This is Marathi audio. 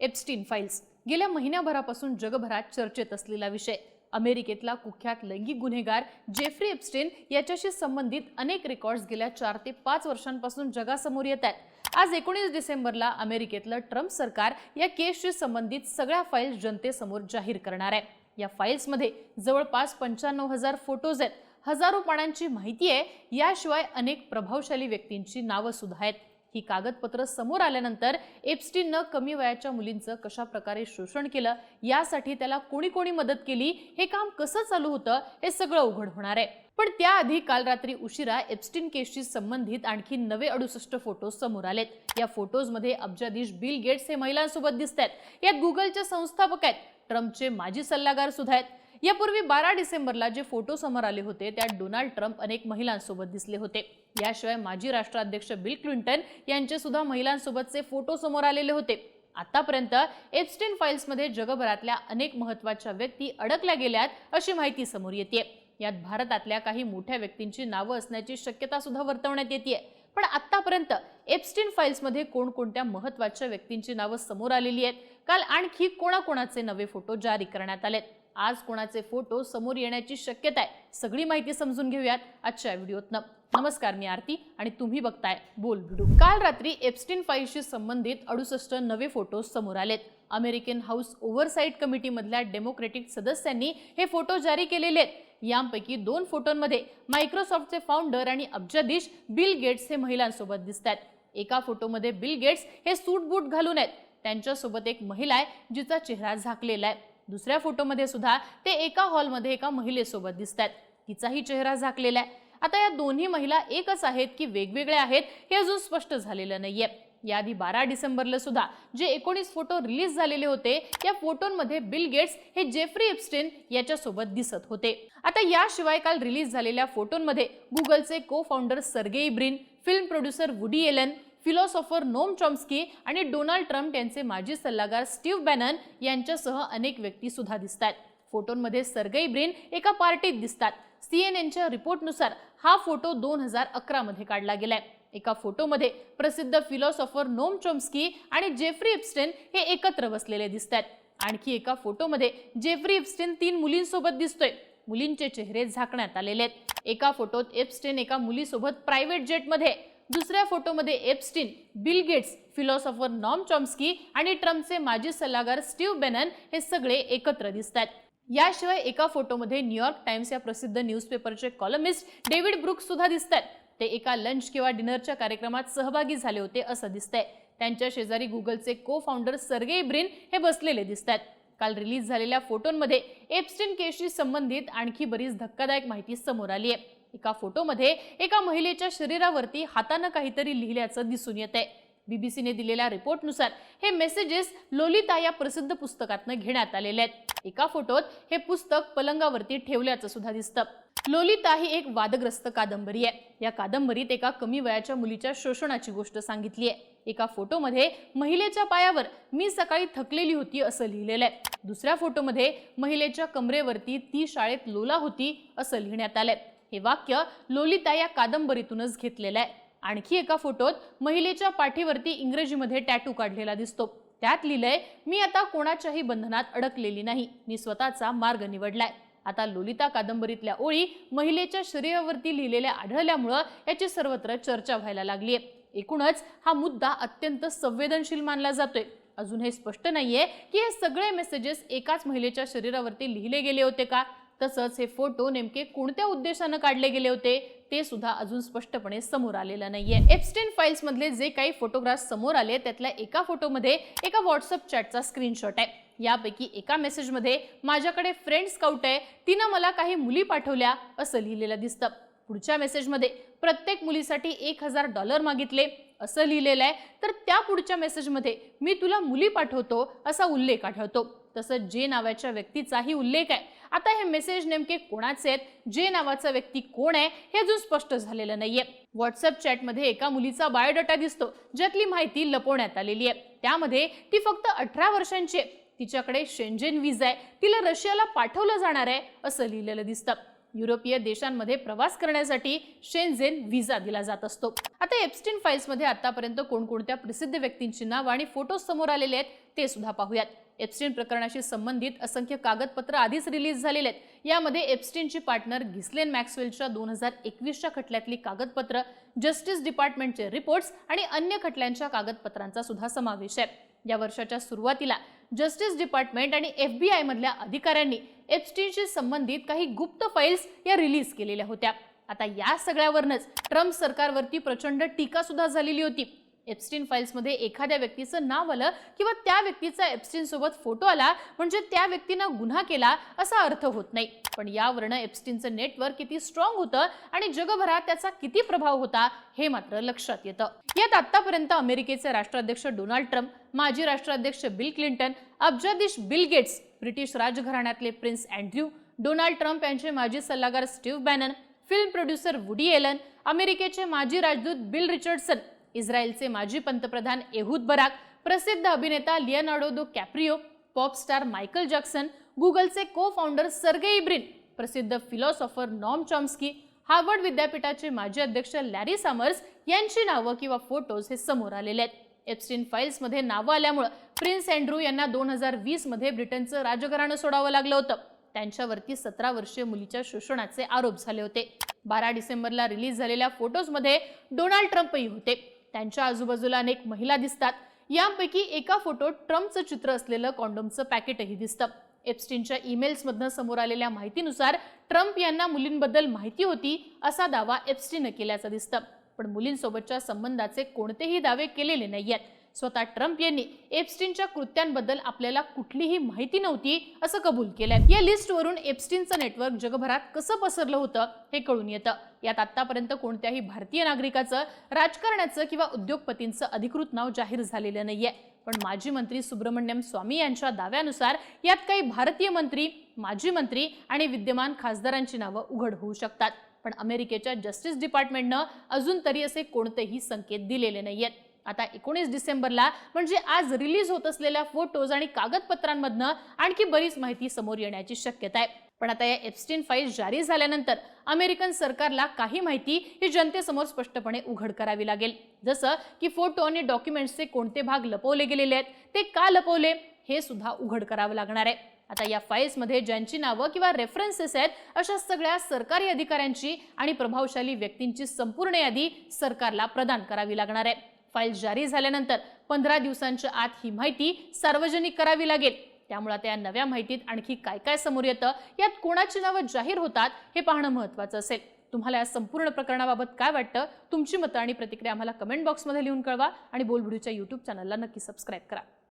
एप्स्टीन फाईल्स गेल्या महिन्याभरापासून जगभरात चर्चेत असलेला विषय. अमेरिकेतला कुख्यात लैंगिक गुन्हेगार जेफ्री एप्स्टीन याच्याशी संबंधित अनेक रेकॉर्ड्स गेल्या चार ते पाच वर्षांपासून जगासमोर येत आहेत. आज एकोणीस डिसेंबरला अमेरिकेतलं ट्रम्प सरकार या केसशी संबंधित सगळ्या फाईल्स जनतेसमोर जाहीर करणार आहे. या फाईल्समध्ये जवळपास पंच्याण्णव हजार फोटोज आहेत. हजारो पानांची माहिती आहे. याशिवाय अनेक प्रभावशाली व्यक्तींची नावं सुद्धा आहेत. ही कागदपत्र समोर आल्यानंतर एप्स्टीननं कमी वयाच्या मुलींचं कशा प्रकारे शोषण केलं यासाठी त्याला कोणी कोणी मदत केली हे काम कसं चालू होतं हे सगळं उघड होणार आहे. पण त्याआधी काल रात्री उशिरा एप्स्टीन केसशी संबंधित आणखी नवे अडुसष्ट फोटो समोर आलेत. या फोटोजमध्ये अब्जाधीश बिल गेट्स हे महिलांसोबत दिसत आहेत यात गुगलचे संस्थापक आहेत. ट्रम्पचे माजी सल्लागार सुद्धा आहेत. यापूर्वी बारा डिसेंबरला जे फोटो समोर आले होते त्यात डोनाल्ड ट्रम्प अनेक महिलांसोबत दिसले होते. याशिवाय माजी राष्ट्राध्यक्ष बिल क्लिंटन यांचे सुद्धा महिलांसोबतचे फोटो समोर आलेले होते. आतापर्यंत एप्स्टीन फाईल्समध्ये जगभरातल्या अनेक महत्त्वाच्या व्यक्ती अडकल्या गेल्यात अशी माहिती समोर येते यात भारतातल्या काही मोठ्या व्यक्तींची नावं असण्याची शक्यता सुद्धा वर्तवण्यात येते पण आतापर्यंत एप्स्टीन फाईल्समध्ये कोणकोणत्या महत्त्वाच्या व्यक्तींची नावं समोर आलेली आहेत? काल आणखी कोणाकोणाचे नवे फोटो जारी करण्यात आलेत? आज कोणाचे फोटो समोर येण्याची शक्यता आहे सगळी माहिती समजून घेऊयात आजच्या व्हिडिओतनं. नमस्कार मी आरती आणि तुम्ही बघताय बोल व्हिडिओ. काल रात्री एप्स्टीन फाईलशी संबंधित अडुसष्ट नवे फोटो समोर आलेत. अमेरिकन हाऊस ओव्हरसाईट कमिटीमधल्या डेमोक्रेटिक सदस्यांनी हे फोटो जारी केलेले आहेत. यांपैकी दोन फोटोंमध्ये मायक्रोसॉफ्टचे फाउंडर आणि अब्जाधीश बिल गेट्स हे महिलांसोबत दिसत आहेत एका फोटोमध्ये बिल गेट्स हे सूट बूट घालून आहेत. त्यांच्यासोबत एक महिला आहे जिचा चेहरा झाकलेला आहे. दुसऱ्या फोटोमध्ये सुद्धा ते एका हॉलमध्ये एका महिलेसोबत दिसत आहेत तिचाही चेहरा झाकलेला आहे. आता या दोन्ही महिला एकच आहेत की वेगवेगळ्या आहेत हे अजून स्पष्ट झालेलं नाहीये. याआधी बारा डिसेंबरला सुद्धा जे एकोणीस फोटो रिलीज झालेले होते या फोटोंमध्ये बिल गेट्स हे जेफ्री एप्स्टेन याच्यासोबत दिसत होते. आता याशिवाय काल रिलीज झालेल्या फोटोंमध्ये गुगलचे co founder Sergey Brin film producer Woody Allen philosopher Noam Chomsky आणि डोनाल्ड ट्रम्प यांचे माजी सल्लागार स्टीव्ह बॅनन यांच्यासह अनेक व्यक्ती सुद्धा दिसत आहेत फोटोंमध्ये सर्गई ब्रेन एका पार्टीत दिसतात. सी एन एनच्या रिपोर्टनुसार हा फोटो दोन हजार अकरामध्ये काढला गेलाय. एका फोटोमध्ये प्रसिद्ध फिलॉसॉफर नोम चॉम्स्की आणि जेफ्री इप्स्टेन हे एकत्र बसलेले दिसत आहेत आणखी एका फोटोमध्ये जेफ्री इप्स्टेन तीन मुलींसोबत दिसतोय. मुलींचे चेहरे झाकण्यात आलेले आहेत. एका फोटोत एप्स्टेन एका मुलीसोबत प्रायव्हेट जेटमध्ये दुसऱ्या फोटोमध्ये Epstein Bill Gates philosopher Noam Chomsky आणि ट्रम्पचे माजी सल्लागार स्टीव्ह बेनन हे सगळे एकत्र दिसत आहेत याशिवाय एका फोटोमध्ये न्यूयॉर्क टाइम्स या प्रसिद्ध न्यूजपेपरचे कॉलमिस्ट डेव्हिड ब्रुक्स सुद्धा दिसत आहेत ते एका लंच किंवा डिनरच्या कार्यक्रमात सहभागी झाले होते असं दिसतंय. त्यांच्या शेजारी गुगलचे को फाउंडर सर्गेई ब्रिन हे बसलेले दिसत आहेत काल रिलीज झालेल्या फोटोंमध्ये एप्स्टिन केसशी संबंधित आणखी बरीच धक्कादायक माहिती समोर आली आहे एका फोटोमध्ये एका महिलेच्या शरीरावरती हातानं काहीतरी लिहिल्याचं दिसून येत आहे बीबीसीने दिलेल्या रिपोर्टनुसार हे मेसेजेस लोलिता या प्रसिद्ध पुस्तकातनं घेण्यात आलेले आहेत. एका फोटोत हे पुस्तक पलंगावरती ठेवल्याचं सुद्धा दिसतं. लोलिता ही एक वादग्रस्त कादंबरी आहे. या कादंबरीत एका कमी वयाच्या मुलीच्या शोषणाची गोष्ट सांगितली आहे. एका फोटोमध्ये महिलेच्या पायावर मी सकाळी थकलेली होती असं लिहिलेलं आहे. दुसऱ्या फोटोमध्ये महिलेच्या कमरेवरती ती शाळेत लोला होती असं लिहिण्यात आलंय. हे वाक्य लोलिता या कादंबरीतूनच घेतलेलं आहे. आणखी एका फोटोत महिलेच्या पाठीवरती इंग्रजीमध्ये टॅटू काढलेला दिसतो. त्यात लिहिलंय मी आता कोणाच्याही बंधनात अडकलेली नाही. मी स्वतःचा मार्ग निवडलाय. आता लोलिता कादंबरीतल्या ओळी महिलेच्या शरीरावरती लिहिलेल्या आढळल्यामुळं याची सर्वत्र चर्चा व्हायला लागली आहे. एकूणच हा मुद्दा अत्यंत संवेदनशील मानला जातोय. अजून हे स्पष्ट नाहीये की हे सगळे मेसेजेस एकाच महिलेच्या शरीरावरती लिहिले गेले होते का? तसंच हे फोटो नेमके कोणत्या उद्देशानं काढले गेले होते ते सुद्धा अजून स्पष्टपणे समोर आलेलं नाहीये. एप्स्टेन फाईल्स मधले जे काही फोटोग्राफ समोर आले त्यातल्या एका फोटोमध्ये एका व्हॉट्सअप चॅटचा स्क्रीनशॉट आहे. यापैकी एका मेसेजमध्ये माझ्याकडे फ्रेंड स्काउट आहे तिनं मला काही मुली पाठवल्या असं लिहिलेलं दिसतं. पुढच्या मेसेजमध्ये प्रत्येक मुलीसाठी एक हजार डॉलर मागितले असं लिहिलेलं आहे. तर त्या पुढच्या मेसेजमध्ये मी तुला मुली पाठवतो असा उल्लेख आढळतो. तसंच जे नावाच्या व्यक्तीचाही उल्लेख आहे. आता हे मेसेज नेमके कोणाचे आहेत? जे नावाचा व्यक्ती कोण आहे? हे अजून स्पष्ट झालेलं नाहीये. व्हॉट्सअप चॅटमध्ये एका मुलीचा बायोडाटा दिसतो. ज्यातली माहिती लपवण्यात आलेली आहे. त्यामध्ये ती फक्त अठरा वर्षांची आहे. तिच्याकडे शेंजेन विजा आहे. तिला रशियाला पाठवलं जाणार आहे असं लिहिलेलं दिसतं. युरोपीय देशांमध्ये प्रवास करण्यासाठी शेनझेन व्हिसा दिला जात असतो. आता एप्स्टिन फाईल्समध्ये आतापर्यंत कोणकोणत्या प्रसिद्ध व्यक्तींची नावं आणि फोटो समोर आलेले आहेत ते सुद्धा पाहूयात. एप्स्टिन प्रकरणाशी संबंधित असंख्य कागदपत्र आधीच रिलीज झालेले आहेत. यामध्ये एप्स्टिनची पार्टनर घिसलेन मॅक्सवेलच्या दोन हजार एकवीसच्या खटल्यातली कागदपत्र जस्टिस डिपार्टमेंटचे रिपोर्ट्स आणि अन्य खटल्यांच्या कागदपत्रांचा सुद्धा समावेश आहे. या वर्षाच्या सुरुवातीला जस्टिस डिपार्टमेंट आणि एफ बी आयमधल्या अधिकाऱ्यांनी एप्स्टीनशी संबंधित काही गुप्त फाईल्स या रिलीज केलेल्या होत्या. आता या सगळ्यावरनच ट्रम्प सरकारवरती प्रचंड टीका सुद्धा झालेली होती. एप्स्टीन फाईल्समध्ये एखाद्या व्यक्तीचं नाव आलं किंवा त्या व्यक्तीचा एप्स्टीनसोबत फोटो आला म्हणजे त्या व्यक्तीनं गुन्हा केला असा अर्थ होत नाही. पण यावरनं एप्स्टीनचं नेटवर्क किती स्ट्रॉंग होतं आणि जगभरात त्याचा किती प्रभाव होता हे मात्र लक्षात येतं. यात आतापर्यंत अमेरिकेचे राष्ट्राध्यक्ष डोनाल्ड ट्रम्प माजी राष्ट्राध्यक्ष बिल क्लिंटन अब्जाधीश बिल गेट्स ब्रिटिश राजघराण्यातले प्रिन्स अँड्र्यू डोनाल्ड ट्रम्प यांचे माजी सल्लागार Steve Bannon film producer Woody Allen अमेरिकेचे माजी राजदूत बिल रिचर्डसन इस्रायलचे माजी पंतप्रधान एहूद बराक प्रसिद्ध अभिनेता Leonardo DiCaprio pop star Michael Jackson गुगलचे को फाउंडर सर्गे इब्रिन प्रसिद्ध फिलॉसॉफर नॉम चॉम्स्की हार्वर्ड विद्यापीठाचे माजी अध्यक्ष लॅरी सामर्स यांची नावं किंवा फोटोज हे समोर आलेले आहेत. एप्स्टीन फाईल्समध्ये नावं आल्यामुळं प्रिन्स अँड्रू यांना दोन हजार वीसमध्ये ब्रिटनचं राजघराणं सोडावं लागलं होतं. त्यांच्यावरती सतरा वर्षीय मुलीच्या शोषणाचे आरोप झाले होते. बारा डिसेंबरला रिलीज झालेल्या फोटोजमध्ये डोनाल्ड ट्रम्पही होते. त्यांच्या आजूबाजूला अनेक महिला दिसतात. यापैकी एका फोटोत ट्रम्पचं चित्र असलेलं कॉन्डोमचं पॅकेटही दिसतं. एप्स्टीनच्या ईमेल्समधनं समोर आलेल्या माहितीनुसार ट्रम्प यांना मुलींबद्दल माहिती होती असा दावा एप्स्टीनं केल्याचं दिसतं. पण मुलींसोबतच्या संबंधाचे कोणतेही दावे केलेले नाही आहेत स्वतः ट्रम्प यांनी एप्स्टीनच्या कृत्यांबद्दल आपल्याला कुठलीही माहिती नव्हती असं कबूल केलंय. या लिस्टवरून एप्स्टीनचं नेटवर्क जगभरात कसं पसरलं होतं हे कळून येतं. यात आतापर्यंत कोणत्याही भारतीय नागरिकाचं राजकारण्याचं किंवा उद्योगपतींचं अधिकृत नाव जाहीर झालेलं नाहीये. पण माजी मंत्री सुब्रमण्यम स्वामी यांच्या दाव्यानुसार यात काही भारतीय मंत्री माजी मंत्री आणि विद्यमान खासदारांची नावं उघड होऊ शकतात. पण अमेरिकेच्या जस्टिस डिपार्टमेंटनं अजून तरी असे कोणतेही संकेत दिलेले नाहीयेत. आता एकोणीस डिसेंबरला म्हणजे आज रिलीज होत असलेल्या फोटोज आणि कागदपत्रांमधनं आणखी बरीच माहिती समोर येण्याची शक्यता आहे. पण आता या एप्स्टीन फाईल जारी झाल्यानंतर अमेरिकन सरकारला काही माहिती ही जनतेसमोर स्पष्टपणे उघड करावी लागेल. जसं की फोटो आणि डॉक्युमेंट्सचे कोणते भाग लपवले गेलेले आहेत ते का लपवले हे सुद्धा उघड करावं लागणार आहे. आता या फाईल्समध्ये ज्यांची नावं किंवा रेफरन्सेस आहेत अशा सगळ्या सरकारी अधिकाऱ्यांची आणि प्रभावशाली व्यक्तींची संपूर्ण यादी सरकारला प्रदान करावी लागणार आहे. फाईल जारी झाल्यानंतर पंधरा दिवसांच्या आत ही माहिती सार्वजनिक करावी लागेल. त्यामुळे आता या नव्या माहितीत आणखी काय काय समोर येतं यात कोणाची नावं जाहीर होतात हे पाहणं महत्त्वाचं असेल. तुम्हाला या संपूर्ण प्रकरणाबाबत काय वाटतं तुमची मतं आणि प्रतिक्रिया आम्हाला कमेंट बॉक्समध्ये लिहून कळवा आणि बोलबुडूच्या यूट्यूब चॅनलला नक्की सबस्क्राईब करा.